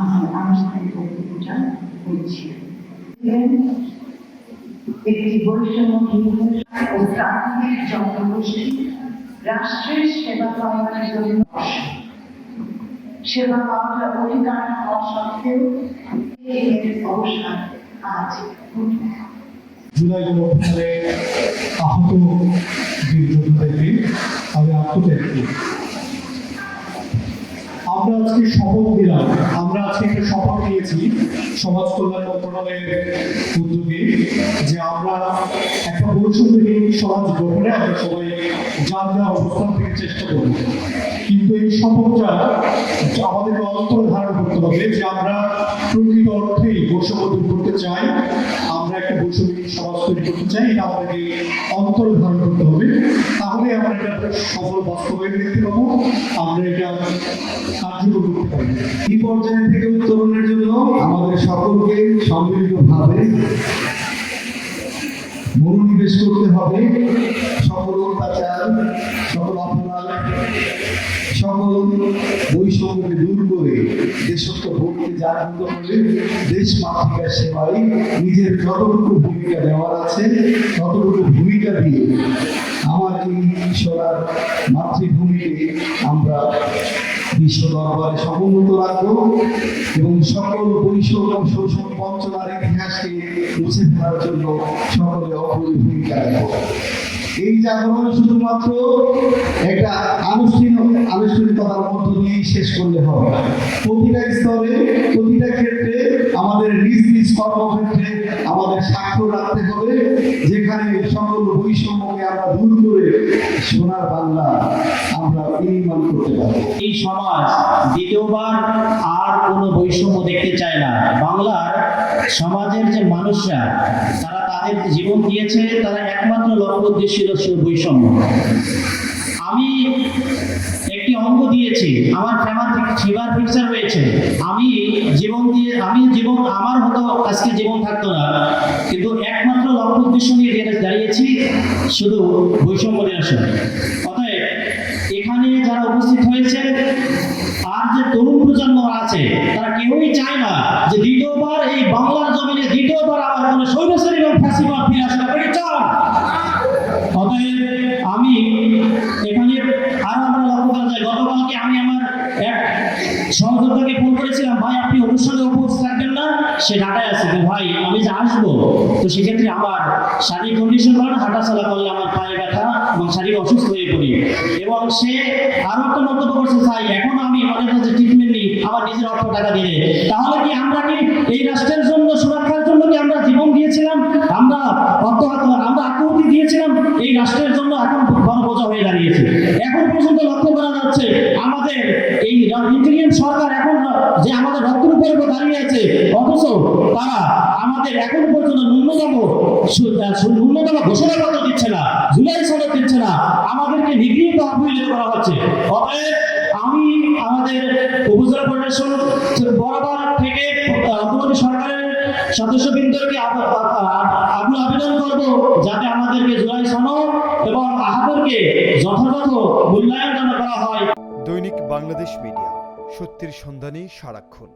আমার আনুষ্ঠানিক বক্তব্যটা করছি একটি বৈষম্যহীন ও প্রাথমিক জনগোষ্ঠী রাষ্ট্রের সেবা পাওয়ার জন্য সেবা পাওয়ার অধিকার হওয়া সত্ত্বেও অবসান আজ আহত বীর তাদের আত্মত্যাগ। আমরা আজকে শপথ নিলাম। আমরা আজকে একটা শপথ নিয়েছি সমাজ কল্যাণ মন্ত্রণালয়ের উদ্যোগে যে আমরা একটা সমাজ গঠনে আমরা সবাই যার যা অবস্থান থেকে চেষ্টা করব। কিন্তু এই শপথটা আমাদেরকে অন্তর ধারণ করতে হবে যে আমরা প্রকৃত অর্থেই বৈষম্য দূর করতে চাই। আমরা চাই এটা আমাদেরকে ধারণ করতে হবে তাহলে আমরা এটা সফল বাস্তবায়ন দেখতে পাবো আমরা এটা কার্যকর করতে পারব এই পর্যায় থেকে উত্তরণের জন্য আমাদের সকলকে সম্মিলিতভাবে মনোনিবেশ করতে হবে সকল অত্যাচার সকল অপরাধ সকল বৈষম্যকে দূর করে দেশত্ব ভোটকে জাগ্রত করে দেশ মাতৃকার সেবায় নিজের যতটুকু ভূমিকা দেওয়ার আছে, ততটুকু ভূমিকা দিয়ে আমার এই ঈশ্বরার মাতৃভূমিকে আমরা বিশ্ব দরবারে সমুন্নত রাখব এবং সকল বৈষম্য শোষণ বঞ্চনার ইতিহাসকে মুছে ফেলার জন্য সকলে অপরি ভূমিকা রাখব। এই জাগরণ শুধুমাত্র একটা আনুষ্ঠানিক আনুষ্ঠানিকতার মধ্য দিয়েই শেষ করলে হবে। প্রতিটা স্তরে, প্রতিটা ক্ষেত্রে আমাদের নিজ নিজ কর্মক্ষেত্রে আমাদের স্বাক্ষর রাখতে হবে, যেখানে সকল বৈষম্যকে আমরা দূর করে সোনার বাংলা আমরা নির্মাণ করতে পারব। এই সমাজ দ্বিতীয়বার আর কোনো বৈষম্য দেখতে চায় না। বাংলার সমাজের যে মানুষরা, তারা তাদের জীবন দিয়েছে, তারা একমাত্র লক্ষ্য উদ্দেশ্য ছিল বৈষম্য। আমি একটি অঙ্গ দিয়েছি। আমার ফেমার ফিভার ফিক্সার হয়েছে। আমি জীবন দিয়ে আমি জীবন আমার হতো আজকে জীবন থাকতো না। কিন্তু একমাত্র লক্ষ্য উদ্দেশ্য নিয়ে দাঁড়িয়ে- দাঁড়িয়েছি, শুধু বৈষম্য নিরসন। অতএব, এখানে যারা উপস্থিত হয়েছে আর যে তরুণ প্রজন্ম আছে, তারা কেউই চায় না যে দ্বিতীয়বার এই বাংলার জমিনে দ্বিতীয়বার আবার কোনো সৈন্যশ্রী এবং ফ্যাসিবাদ ফিরে আসবে আপনি সহযোদ্ধাকে ফোন করেছিলাম, ভাই, আপনি অনুষ্ঠানে উপস্থিত থাকবেন না, সে ঢাকায় আছে। ভাই, আমি যে আসব? তো সেক্ষেত্রে আমার শারীরিক কন্ডিশন ভালো না হাঁটা চলা করলে আমার পায়ে ব্যথা এবং শারীরিক অসুস্থ হয়ে পড়ি। এবং সে আরও একটা মন্তব্য করছে, ভাই, এখন আমি আমাদের কাছে ট্রিটমেন্ট নিই, আমার নিজের অর্থ টাকা দিয়ে তাহলে কি আমরা কি এই রাষ্ট্রের জন্য, সুরক্ষার জন্য কি আমরা জীবন দিয়েছিলাম? আমরা আত্মহতি দিয়েছিলাম, এই রাষ্ট্রের জন্য এখন বড় হয়ে দাঁড়িয়েছে। এখন পর্যন্ত লক্ষ্য করা যাচ্ছে, আমাদের এই ইন্টেলিজেন্স সরকার এখন যে আমাদের রক্তের উপর দাঁড়িয়ে আছে, অথচ তারা আমাদের এখন পর্যন্ত ন্যূনতম ন্যূনতম ঘোষণাপত্র দিচ্ছে না, জুলাই সনদ দিচ্ছে না, আমাদেরকে নিগৃহীত অবহেলিত করা হচ্ছে। অতএব আমি আমাদের উপজেলা পরিবেশন বরাবর সদস্যবৃন্দকে আব- আ- আ- আকুল আবেদন করব, যাতে আমাদেরকে জুলাই সনদ এবং আহাদরকে যথাযথ মূল্যায়ন করা হয়। দৈনিক বাংলাদেশ মিডিয়া, সত্যির সন্ধানে সারাক্ষণ।